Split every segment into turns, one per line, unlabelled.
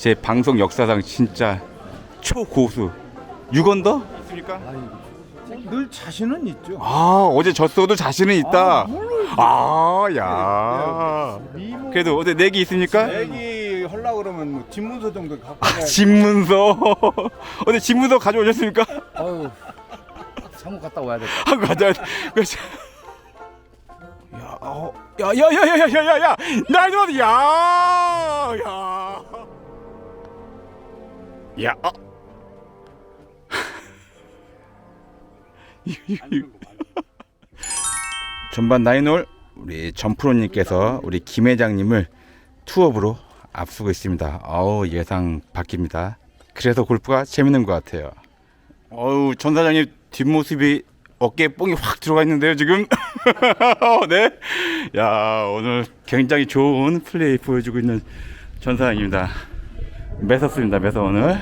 제 방송 역사상 진짜 초고수 6언더 있습니까?
늘 자신은 있죠.
아 어제 졌어도 자신은 있다.
아, 물론
아, 야.
미모
그래도 어제 내기 있습니까?
내기 하려 그러면 뭐 집문서 정도 갖고
아,
가야
집문서. 어제 집문서 가져오셨습니까?
아유 사무 갔다 와야 돼.
하고 돼. 그래서 야, 어, 야, 야, 야, 야, 야, 야, 야, 야, 나 이거 야, 야, 야, 어. 전반 나인홀 우리 전프로님께서 우리 김 회장님을 투업으로 앞서고 있습니다. 어우 예상 바뀝니다. 그래서 골프가 재밌는 것 같아요. 어우 전 사장님 뒷모습이 어깨에 뽕이 확 들어가 있는데요 지금. 네. 야 오늘 굉장히 좋은 플레이 보여주고 있는 전 사장입니다. 매섭습니다 매서 오늘.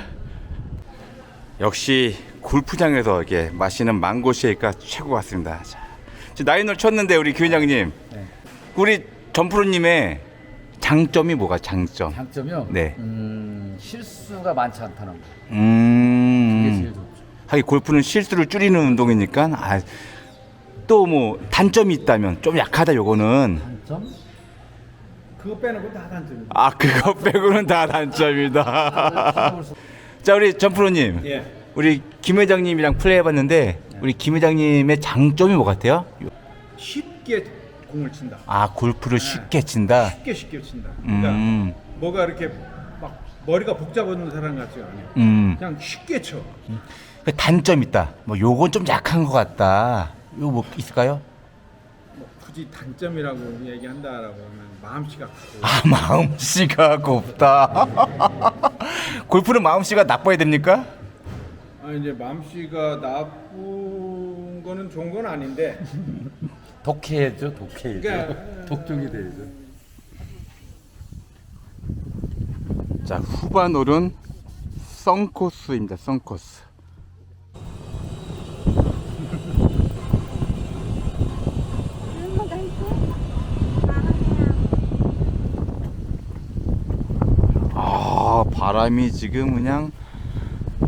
역시 골프장에서 이렇게 마시는 망고 쉐이크가 최고 같습니다. 자, 지금 나인홀 쳤는데 우리 규 회장님,
네.
우리 전프로님의 장점이 뭐가 장점?
장점이요.
네.
음, 실수가 많지 않다는 거.
음.
제일 좋죠.
하긴 골프는 실수를 줄이는 운동이니까 아, 또 뭐 단점이 있다면 좀 약하다 요거는
단점?
그거 빼놓고 다 단점이죠.
아 그거 빼고는 다 단점이다. 자 우리 전프로님,
예.
우리 김 회장님이랑 플레이해봤는데 우리 김 회장님의 장점이 뭐 같아요?
쉽게 공을 친다.
아 골프를 쉽게 친다.
쉽게 쉽게 친다. 그러니까
음,
뭐가 이렇게 막 머리가 복잡한 사람 같지 않아요.
음.
그냥 쉽게 쳐.
그 단점 있다. 뭐 요건 좀 약한 것 같다. 요뭐 있을까요?
뭐 굳이 단점이라고 얘기한다라고 하면 마음씨가 크고
아 마음씨가 곱다. 골프는 마음씨가 나빠야 됩니까?
아 이제 마음씨가 나쁜 거는 좋은 건 아닌데
독해죠, 독해죠.
그러니까
독종이 되죠.
자 후반 홀은 썬코스입니다. 썬코스. 아 바람이 지금 그냥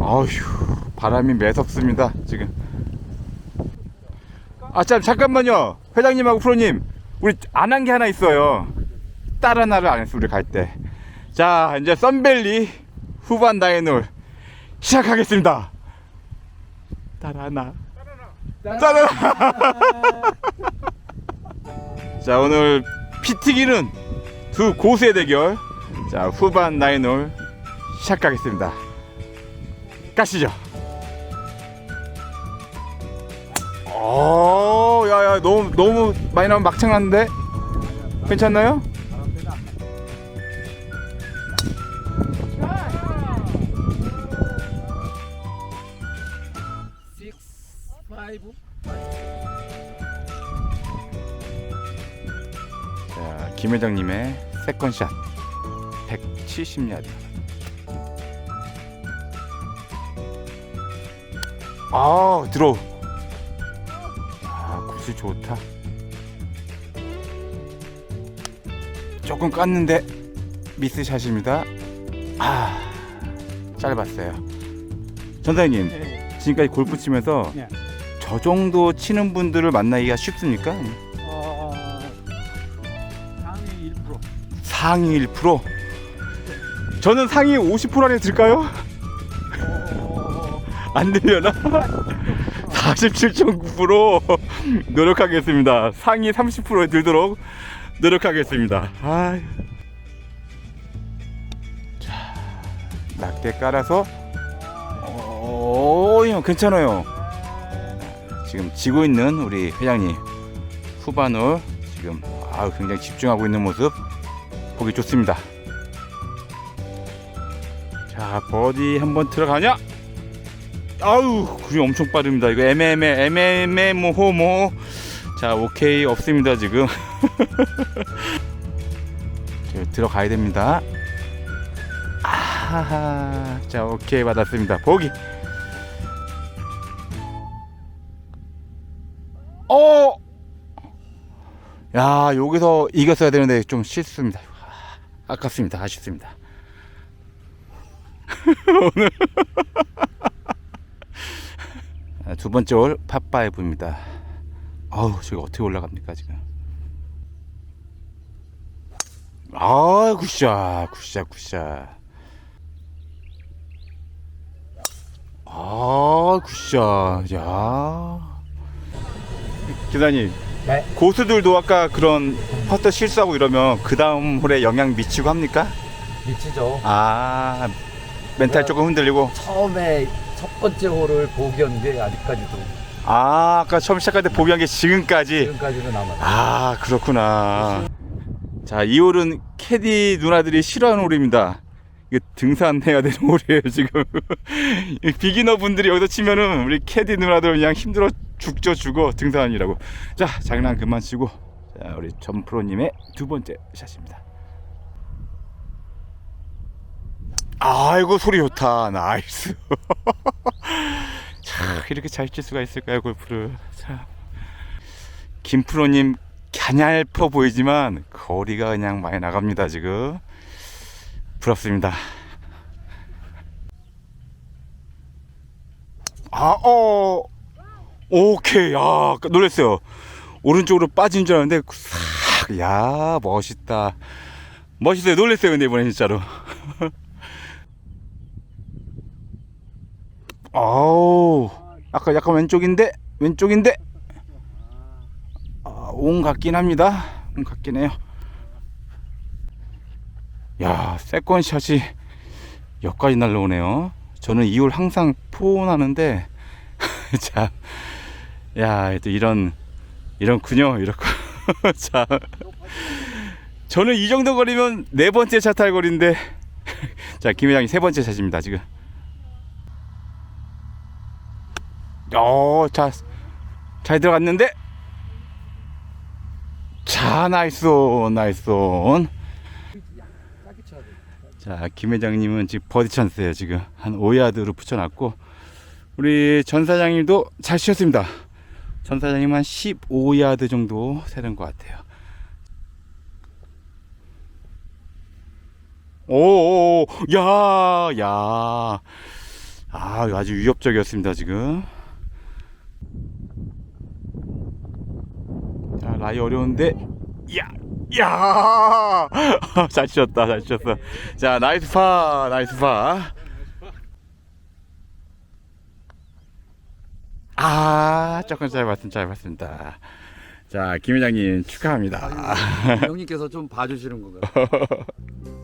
아휴 바람이 매섭습니다 지금. 아참 잠깐만요. 회장님하고 프로님 우리 안 한 게 하나 있어요. 딸 하나를 안 했어 우리 갈 때 자 이제 썬벨리 후반 나인홀 시작하겠습니다. 딸 하나. 딸 하나. 자 오늘 피튀기는 두 고수의 대결. 자 후반 나인홀 시작하겠습니다 가시죠 어, 야야 너무 너무 많이 나면 막창 났는데 괜찮나요? 자, 김 회장님의 세컨샷 170야드. 아, 들어. 아, 구슬 좋다. 조금 깠는데 미스샷입니다. 아, 짧았어요. 전사님, 지금까지 골프 치면서
예.
저 정도 치는 분들을 만나기가 쉽습니까?
어, 상위 1%
상위 1%? 저는 상위 50% 안에 들까요? 안 되려나? 47.9% 노력하겠습니다. 상위 30%에 들도록 노력하겠습니다. 아. 자, 낮게 깔아서 오, 형 괜찮아요. 지금 지고 있는 우리 회장님 후반을 지금 아 굉장히 집중하고 있는 모습 보기 좋습니다. 자 버디 한번 들어가냐? 아우 그림 엄청 빠릅니다. 이거 애매애매 애매애매 모호모. 자 오케이 없습니다 지금. 자, 들어가야 됩니다. 아하하. 자 오케이 받았습니다. 보기. 어. 야 여기서 이겼어야 되는데 좀 실수입니다. 아, 아깝습니다. 아쉽습니다. 오늘 아, 두 번째 홀 팟파이브입니다. 아우 저기 어떻게 올라갑니까 지금? 아 굿샷 굿샷 굿샷. 아 굿샷 야. 기사님
네.
고수들도 아까 그런 퍼터 실수하고 이러면 그 다음 홀에 영향 미치고 합니까?
미치죠.
아 멘탈 조금 흔들리고
처음에 첫 번째 홀을 보기였는데 아직까지도
아 아까 처음 시작할 때 보기한 게 지금까지?
지금까지는 남아요.
아 그렇구나. 자 이 홀은 캐디 누나들이 싫어하는 홀입니다. 이거 등산해야 되는 홀이에요 지금. 이 비기너 분들이 여기서 치면은 우리 캐디 누나들 그냥 힘들어 죽죠 죽어. 등산이라고. 자 장난 그만 치고. 자 우리 전 프로님의 두 번째 샷입니다 아이고 소리 좋다. 나이스. 자 이렇게 잘 칠 수가 있을까요 골프를? 참 김프로님 갸냘퍼 보이지만 거리가 그냥 많이 나갑니다 지금. 부럽습니다. 아어. 오케이. 야 놀랐어요. 오른쪽으로 빠진 줄 알았는데 싹야 멋있다. 멋있어요. 놀랐어요 근데 이번에 진짜로 아우 아까 약간 왼쪽인데 왼쪽인데. 아, 온 같긴 합니다. 온 같긴 해요. 야 세컨샷이 여기까지 날라오네요. 저는 이홀 항상 포온하는데 참야또 이런 이런군요 이렇고. 자 저는 이 정도 거리면 네 번째 차 탈 거리인데. 자 김회장이 세 번째 샷입니다 지금 어, 자, 잘 들어갔는데. 자, 나이스 온, 나이스 온. 자, 김 회장님은 지금 버디 찬스예요. 지금 한 5야드로 붙여놨고, 우리 전 사장님도 잘 치셨습니다. 전 사장님 한 15야드 정도 세는 것 같아요. 오, 야, 야. 아, 아주 위협적이었습니다, 지금. 자, 라이 어려운데, 야, 야, 잘 치셨다, 잘 치셨어. 자, 나이스 파, 나이스 파. 아, 조금 잘 봤습니다, 잘 봤습니다. 자, 김 회장님 축하합니다.
형님께서 좀 봐주시는 건가요?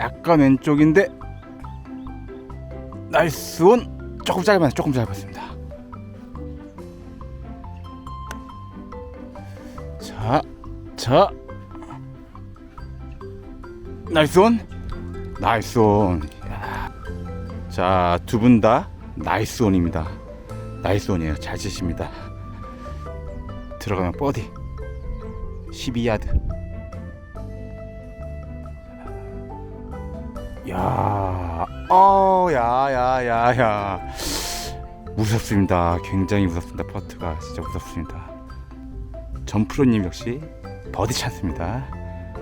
약간 왼쪽인데, 나이스 온. 조금 짧았, 조금 짧았습니다. 자, 자. 나이스 온. 나이스 온. 야. 자, 두 분 다 나이스 온입니다. 나이스 온이에요. 잘 치십니다. 들어가면 버디. 12야드. 야, 어, 야, 야, 야, 야. 무섭습니다. 굉장히 무섭습니다. 퍼트가 진짜 무섭습니다. 전프로님 역시 버디 찬스입니다.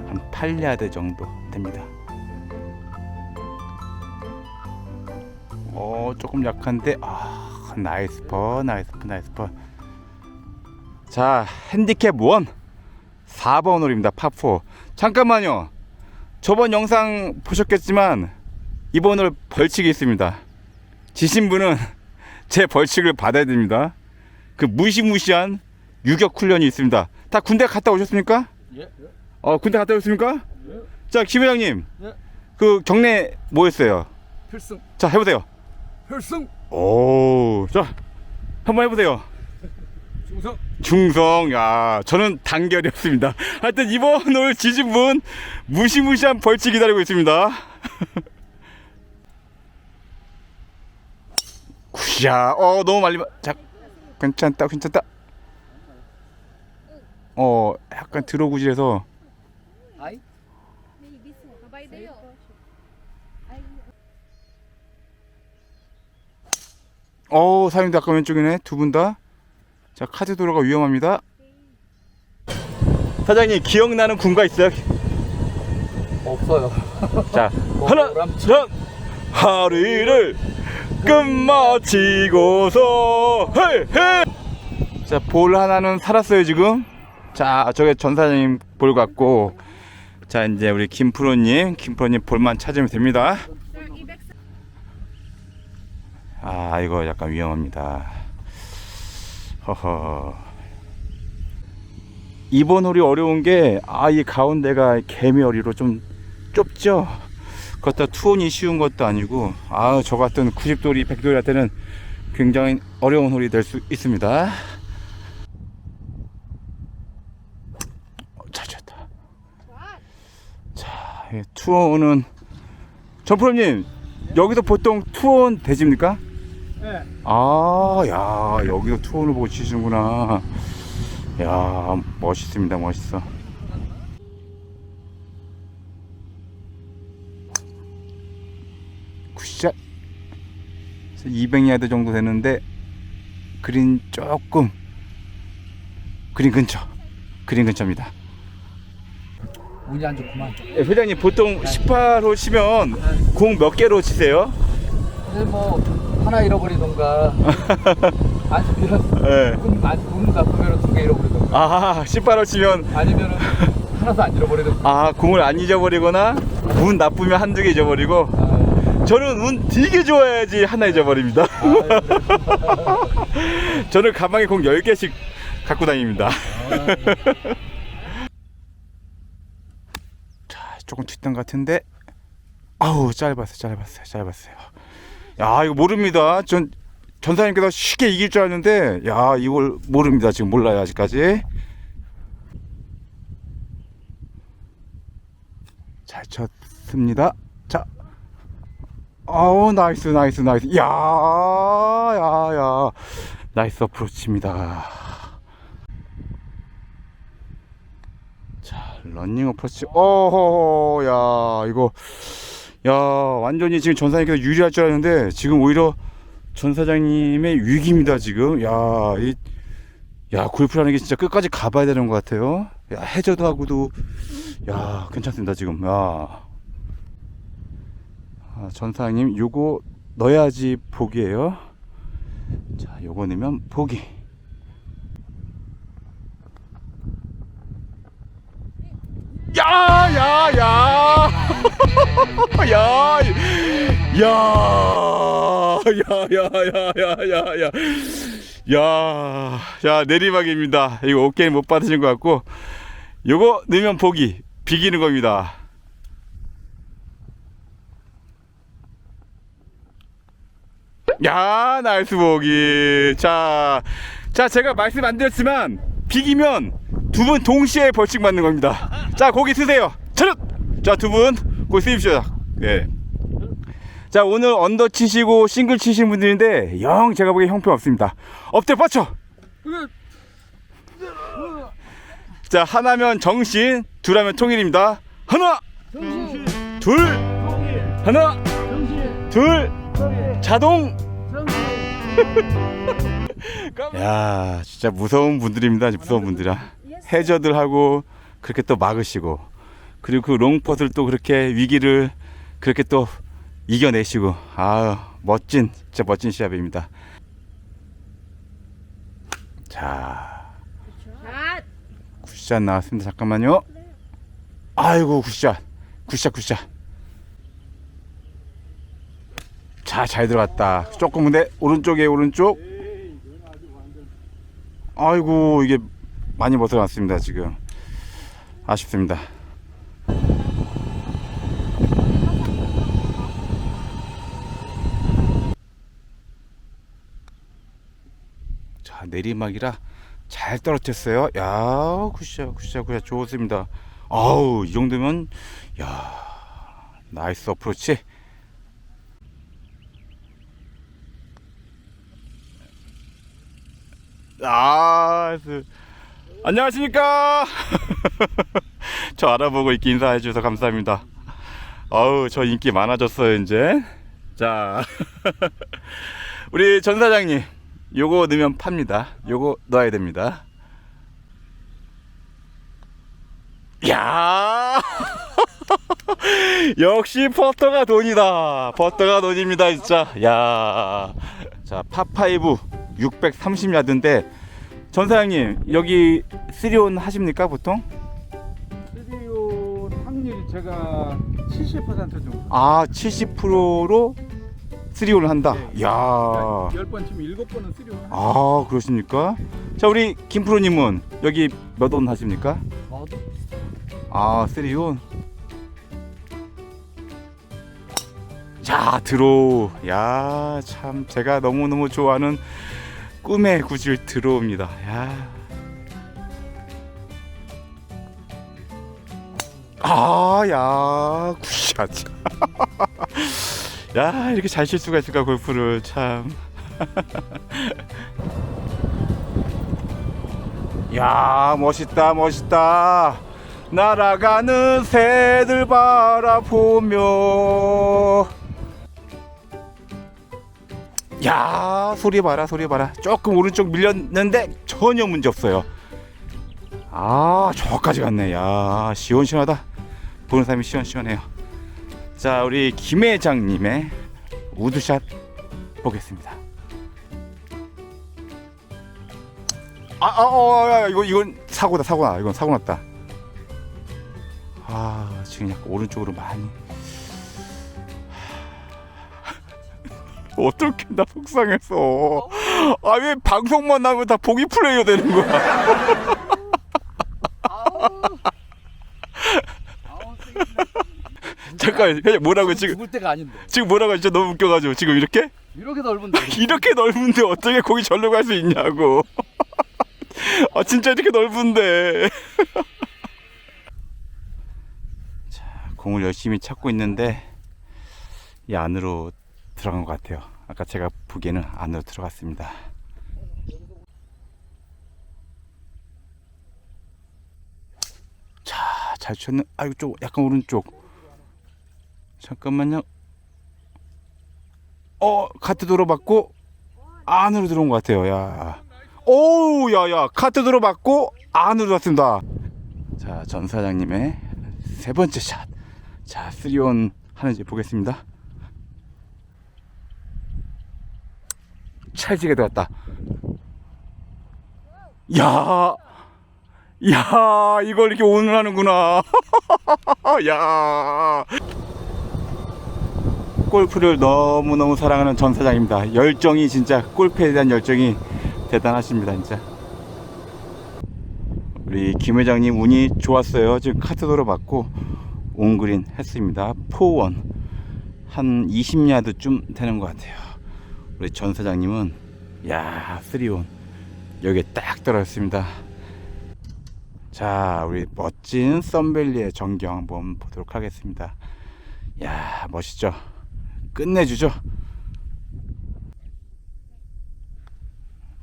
한 8야드 정도 됩니다. 어, 조금 약한데, 아, 나이스 퍼, 나이스 퍼, 나이스 퍼. 자, 핸디캡 1. 4번 홀입니다. 파4. 잠깐만요. 저번 영상 보셨겠지만 이번 홀 벌칙이 있습니다. 지신 분은 제 벌칙을 받아야 됩니다. 그 무시무시한 유격 훈련이 있습니다. 다 군대 갔다 오셨습니까?
예.
어 군대 갔다 오셨습니까?
예.
자 김 회장님,
예.
그 경례 뭐였어요?
필승,
자 해보세요.
필승.
오, 자 한번 해보세요.
중성.
중성. 야, 저는 단결이었습니다. 하여튼 이번 오늘 지진 분 무시무시한 벌칙 기다리고 있습니다. 굿이야. 어, 너무 말리면 자, 괜찮다, 괜찮다. 어, 약간 들어구질해서. 어, 사장님도 아까 왼쪽이네. 두 분 다. 자, 카드 도로가 위험합니다. 사장님, 기억나는 군가 있어요?
없어요.
자,
뭐,
하나,
람-
둘, 하루를 끝마치고서, 헤이, 헤이! 자, 볼 하나는 살았어요, 지금. 자, 저게 전 사장님 볼 같고, 자, 이제 우리 김프로님, 김프로님 볼만 찾으면 됩니다. 아, 이거 약간 위험합니다. 허허. 이번 홀이 어려운 게, 아, 이 가운데가 개미어리로 좀 좁죠? 그렇다 투혼이 쉬운 것도 아니고, 아, 저 같은 90도리, 100도리한테는 굉장히 어려운 홀이 될 수 있습니다. 어, 잘 쳤다. 자, 이 투혼은, 전프로님, 여기서 보통 투혼 되집니까?
네.
아, 야, 여기서 투혼을 보고 치시는구나. 야, 멋있습니다, 멋있어. 굿샷. 200야드 정도 되는데, 그린 조금, 그린 근처. 그린 근처입니다.
운이 안 좋구만.
예, 회장님, 보통 18호 치면 공 몇 개로 치세요?
사실 뭐 하나 잃어버리던가. 아니면
예.
운, 안- 운 나쁘면 두 개 잃어버리던가.
아, 18호 치면
아니면은 하나도 안 잃어버리던가.
아 공을 안 잊어버리거나 운 나쁘면 한두 개 잊어버리고
아,
저는 운 되게 좋아야지 하나 잊어버립니다. 저는 가방에 공 10개씩 갖고 다닙니다. 자 조금 뒷땅 같은데. 아우 짧았어요 짧았어요 짧았어요 야 이거 모릅니다 전 전사님께서 쉽게 이길 줄 알았는데 야 이걸 모릅니다 지금 몰라요 아직까지 잘 쳤습니다. 자, 아우 나이스 나이스 나이스. 야, 야, 야, 나이스 어프로치입니다. 자, 런닝 어프로치. 어허, 야, 이거, 야, 완전히 지금 전사님께서 유리할 줄 알았는데 지금 오히려 전 사장님의 위기입니다 지금. 야, 이, 야 골프라는 게 진짜 끝까지 가봐야 되는 것 같아요. 야 해저드 하고도. 야 괜찮습니다 지금. 야. 아, 전사님 요거 넣어야지 복이에요. 자 요거 넣으면 복이 야, 야, 야, 야, 야, 야, 야, 야. 야, 자, 내리막입니다. 이거 어깨는 못 받으신 것 같고, 요거 넣으면 보기, 비기는 겁니다. 야, 나이스 보기. 자, 자, 제가 말씀 안 드렸지만, 비기면 두 분 동시에 벌칙 맞는 겁니다. 자, 고기 쓰세요. 차렷! 자, 두 분. 고기 쓰십시오. 예. 자 오늘 언더 치시고 싱글 치신 분들인데 영 제가 보기에 형편 없습니다. 엎드려 뻗쳐! 자 하나면 정신 둘하면 통일입니다. 하나! 둘! 하나! 둘! 자동! 야 진짜 무서운 분들입니다. 무서운 분들이야. 해저들하고 그렇게 또 막으시고 그리고 그 롱퍼들 또 그렇게 위기를 그렇게 또 이겨내시고 아 멋진 진짜 멋진 시합입니다. 자
샷!
굿샷 나왔습니다. 잠깐만요. 아이고 굿샷 굿샷 굿샷. 자잘 들어갔다. 조금 근데 오른쪽에 오른쪽. 아이고 이게 많이 벗어났습니다 지금. 아쉽습니다. 자 내리막이라 잘 떨어졌어요. 야 굿샷 굿샷 굿샷 좋습니다. 아우 이 정도면 야 나이스 어프로치. 아 나이스. 안녕하십니까. 저 알아보고 이렇게 인사해 주셔서 감사합니다. 아우 저 인기 많아졌어요 이제. 자 우리 전 사장님, 요거 넣으면 팝니다. 요거 넣어야 됩니다. 야 역시 버터가 돈이다. 버터가 돈입니다, 진짜. 야 자, 파5 630야드인데, 전 사장님, 여기 쓰리온 하십니까, 보통?
스리온 확률이 제가 70% 정도.
아, 70%로 쓰리온을 한다.
네.
야
10번 치면 7번은 스리온.
아 그러십니까? 자 우리 김프로님은 여기 몇원 하십니까? 아 쓰리온 자 드로우 야참 제가 너무 너무 좋아하는 꿈의 구질 드로우입니다. 야. 아 야 굿샷. 야 이렇게 잘 칠 수가 있을까 골프를. 참. 야 멋있다 멋있다. 날아가는 새들 바라보며 야 소리 봐라 소리 봐라 조금 오른쪽 밀렸는데 전혀 문제 없어요 아 저까지 갔네 야 시원시원하다 보는 사람이 시원시원해요 자 우리 김 회장님의 우드샷 보겠습니다 아, 아, 어, 야, 야, 이거 이건 사고다, 사고다. 이건 사고 났다. 아, 지금 약간 오른쪽으로 많이. 어떻게 나 속상해서. 아, 왜 방송만 나면 다 보기 플레이어 되는 거야? 잠깐, 그냥 뭐라고 지금
죽을 때가 아닌데
지금 뭐라고 진짜 너무 웃겨가지고 지금 이렇게
이렇게 넓은데
이렇게 넓은데 어떻게 거기 절로 갈 수 있냐고. 아 진짜 이렇게 넓은데. 자 공을 열심히 찾고 있는데 이 안으로 들어간 것 같아요. 아까 제가 보기에는 안으로 들어갔습니다. 자, 잘 쳤네. 아이고, 좀 약간 오른쪽. 잠깐만요. 어, 카트 받고 안으로 들어온 것 같아요. 야. 오우, 야, 야. 카트 받고 안으로 들어왔습니다. 자, 전 사장님의 세 번째 샷. 자, 쓰리온 하는지 보겠습니다. 찰지게 들어갔다. 야. 야, 이걸 이렇게 오늘 하는구나. 야. 골프를 너무너무 사랑하는 전 사장입니다. 열정이 진짜 골프에 대한 열정이 대단하십니다, 진짜. 우리 김 회장님 운이 좋았어요. 지금 카트도로 맞고 온그린 했습니다. 포원 한 20야드쯤 되는 것 같아요. 우리 전 사장님은 야 쓰리온 여기에 딱 떨어졌습니다. 자, 우리 멋진 썬밸리의 전경 한번 보도록 하겠습니다. 야 멋있죠? 끝내주죠.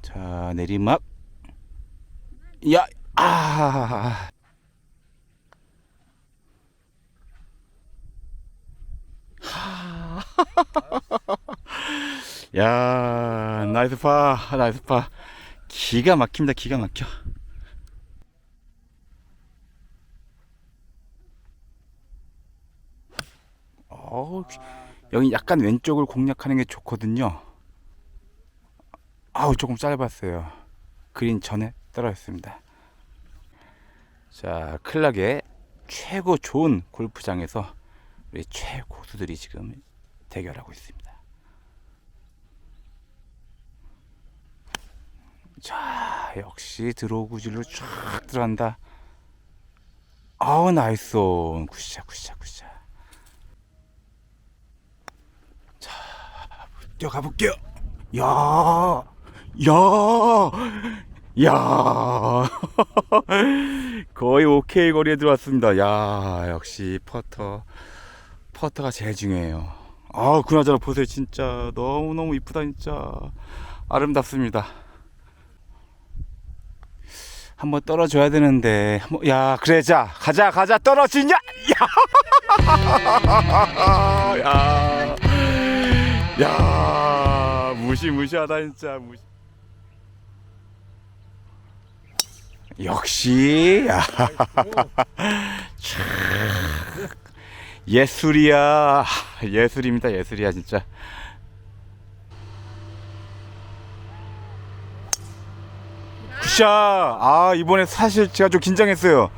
자 내리막. 야, 아. 야, 나이스 파, 나이스 파. 기가 막힙니다, 기가 막혀. 어, 여기 약간 왼쪽을 공략하는 게 좋거든요. 아우 조금 짧았어요. 그린 전에 떨어졌습니다. 자, 클락의 최고 좋은 골프장에서 우리 최고수들이 지금 대결하고 있습니다. 자, 역시 드로우 구질로 쫙 들어간다. 아우 나이스 온. 굿샷 굿샷 굿샷. 자, 뛰어가 볼게요. 야, 야, 야. 거의 오케이 거리에 들어왔습니다. 야, 역시 퍼터. 퍼터가 제일 중요해요. 아, 그나저나 보세요. 진짜 너무너무 이쁘다 진짜. 아름답습니다. 한번 떨어져야 되는데. 한번 야 그래 자 가자 가자 떨어지냐? 야 야. 야, 무시무시하다 진짜. 무시. 역시 야. 참. 예술이야. 예술입니다 예술이야 진짜 굿샷 아 이번에 사실 제가 좀 긴장했어요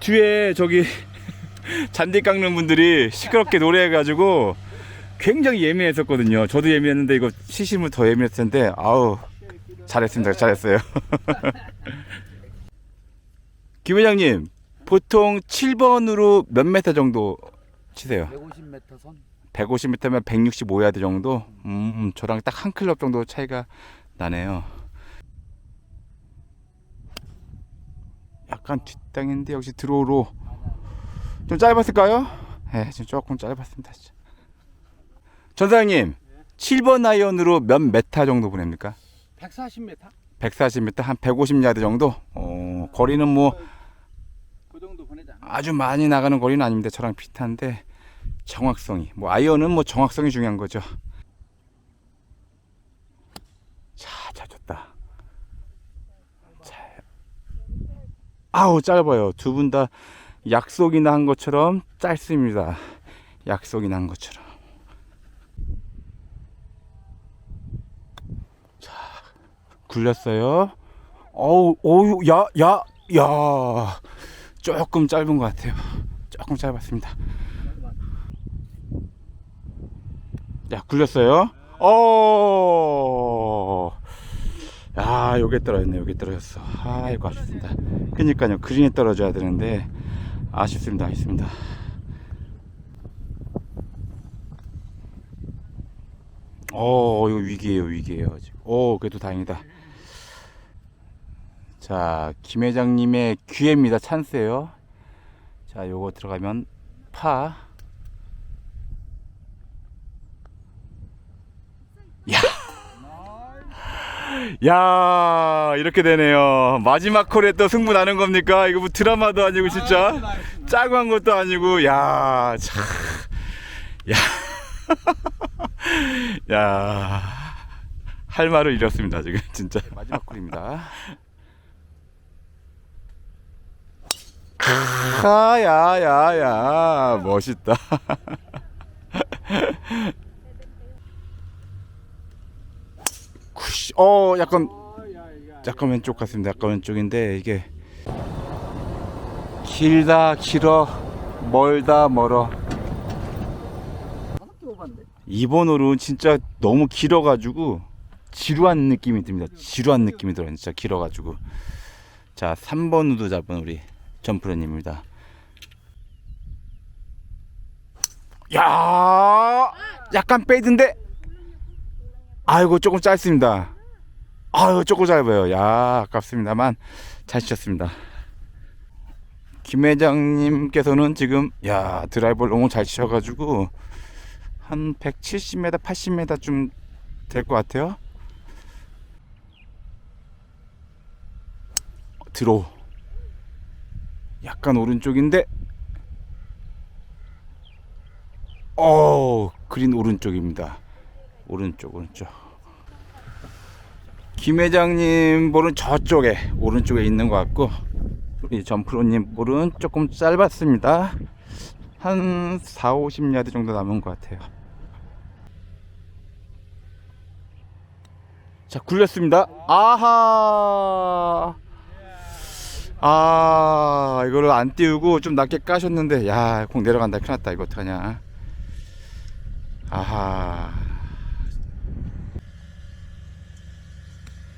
뒤에 저기 잔디 깎는 분들이 시끄럽게 노래해가지고 굉장히 예민했었거든요 저도 예민했는데 이거 치시면 더 예민했을 텐데 아우 잘했습니다 잘했어요 김 회장님 보통 7번으로 몇 메타 정도 치세요?
150m 선
150m면 165야드 정도? 음, 저랑 딱 한 클럽 정도 차이가 나네요. 약간 뒷땅인데 역시 드로우로 좀 짧았을까요? 네, 지금 조금 짧았습니다. 진짜. 전사장님, 7번 아이언으로 몇 메타 정도 보냅니까?
140m
140m, 한 150야드 정도? 어, 거리는 뭐
그 정도 않나?
아주 많이 나가는 거리는 아닙니다. 저랑 비슷한데 정확성이 뭐 아이언은 뭐 정확성이 중요한 거죠. 자, 잘 쳤다. 자, 아우 짧아요. 두 분 다 약속이나 한 것처럼 짧습니다. 약속이나 한 것처럼. 자, 굴렸어요. 어우, 어우, 야, 야, 야. 조금 짧은 것 같아요. 조금 짧았습니다. 야, 굴렸어요. 어. 야, 여기 떨어졌네. 여기 떨어졌어. 아이고 아쉽습니다. 그니까요. 그린에 떨어져야 되는데 아쉽습니다. 아쉽습니다. 어, 이거. 위기예요. 지금. 오, 그래도 다행이다. 자, 김 회장님의 기회입니다. 찬스예요. 자, 요거 들어가면 파. 야. 야, 이렇게 되네요. 마지막 콜에 또 승부 나는 겁니까? 이거 뭐 드라마도 아니고 진짜 짜고 한 것도 아니고 야, 참. 야. 야. 할 말을 잃었습니다, 지금 진짜. 마지막 콜입니다. 아 야 야 야 멋있다 어 약간 약간 왼쪽 같습니다. 약간 왼쪽인데 이게 길다 길어 멀다 멀어.
하나도 못 봤는데
2번 홀은 진짜 너무 길어가지고 지루한 느낌이 듭니다. 지루한 느낌이 들어요 진짜 길어가지고. 자 3번 우드 잡은 우리 점프로님입니다. 야 약간 페이드인데 아이고 조금 짧습니다. 아유 조금 짧아요. 야 아깝습니다만 잘 치셨습니다. 김 회장님께서는 지금 야 드라이버를 너무 잘 치셔가지고 한 170m 80m 좀될것 같아요. 들어 약간 오른쪽인데. 어 그린 오른쪽입니다 오른쪽 오른쪽. 김 회장님 볼은 저쪽에 오른쪽에 있는 것 같고 우리 점프로님 볼은 조금 짧았습니다. 한 4, 50야드 정도 남은 것 같아요. 자 굴렸습니다. 아하! 아 이거를 안 띄우고 좀 낮게 까셨는데 야 공 내려간다. 큰일 났다. 이거 어떡하냐. 아하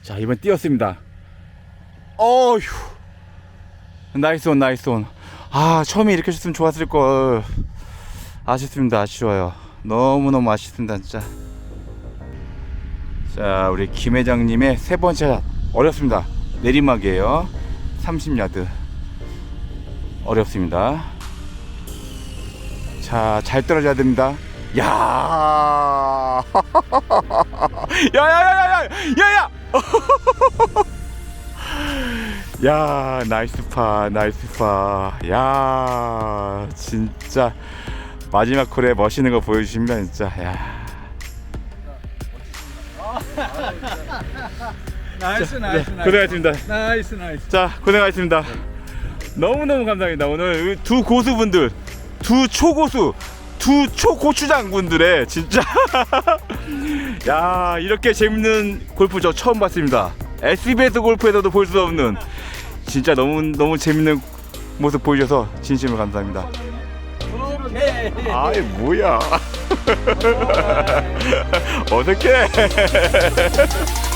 자 이번 띄웠습니다. 어휴. 나이스 온 나이스 온 아 처음에 이렇게 쳤으면 좋았을 걸. 아쉽습니다. 아쉬워요. 너무너무 아쉽습니다 진짜. 자 우리 김 회장님의 세 번째 샷. 어렵습니다. 내리막이에요. 30야드. 어렵습니다. 자 잘 떨어져야 됩니다 야 야야야야야 야야 야 나이스 파 나이스 파 야 진짜 마지막 콜에 멋있는 거 보여 주십니다 진짜 야
나이스 나이스 나이스.
고생하셨습니다.
나이스 나이스.
자 고생하셨습니다. 너무너무 감사합니다. 오늘 두 고수분들, 두 초고수, 두 초고추장 분들의 진짜 야 이렇게 재밌는 골프 저 처음 봤습니다. SBS 골프에서도 볼 수 없는 진짜 너무 너무 재밌는 모습 보여주셔서 진심으로 감사합니다. 아이 뭐야 어색해